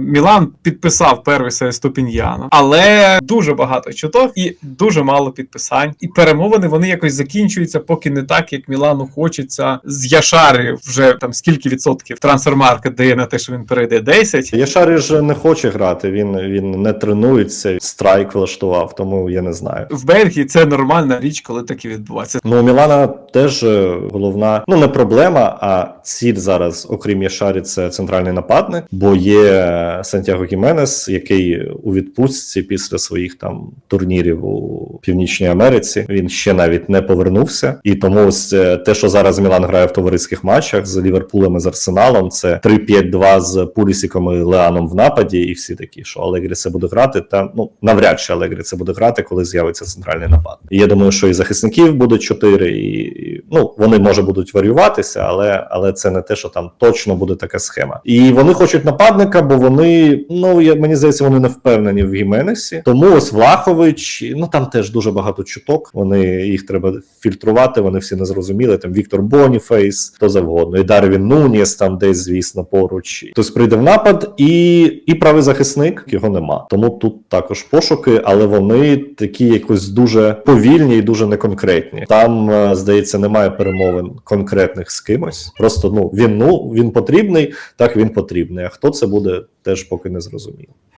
Мілан підписав перший цей ступінь Яна, але дуже багато чуток і дуже мало підписань. І перемовини вони якось закінчуються, поки не так, як Мілану хочеться. З Яшари вже там скільки відсотків трансфермаркет дає на те, що він перейде 10. Яшарі ж не хоче грати, він, він не тренується, страйк влаштував, тому я не знаю. В Бельгії це нормальна річ, коли таке відбувається. Ну, у Мілана теж е, головна, ну не проблема, а ціль зараз, окрім Яшарі, це центральний нападник, бо є Сантьяго Гіменес, який у відпустці після своїх там турнірів у Північній Америці. Він ще навіть не повернувся. І тому ось е, те, що зараз Мілан грає в товариських матчах з Ліверпулем і з Арсеналом, це 3-5-2 з Пулісіком і Леаном в нападі, і всі такі, що Алегрі це буде грати. Та ну навряд чи Алегрі це буде грати, коли з'явиться центральний напад. І я думаю, що і захисників буде чотири, і, і ну вони може будуть варіюватися, але але це не те, що там точно буде така схема. І вони хочуть нападника, бо вони ну я мені здається, вони не впевнені в Гіменесі. Тому ось Влахович, ну там теж дуже багато чуток. Вони їх треба фільтрувати. Вони всі не зрозуміли. Там Віктор Боніфейс, хто завгодно, і Дарвін Нуніс там десь, звісно, поруч. Хтось прийде в напад, і, і правий захисник його нема. Тому тут також пошуки, але вони такі якось дуже повільні і дуже неконкретні. Там е, здається, немає перемовин конкретних з кимось. Просто ну він ну він потрібний, так він потрібний. А хто це буде, теж поки не зрозуміло.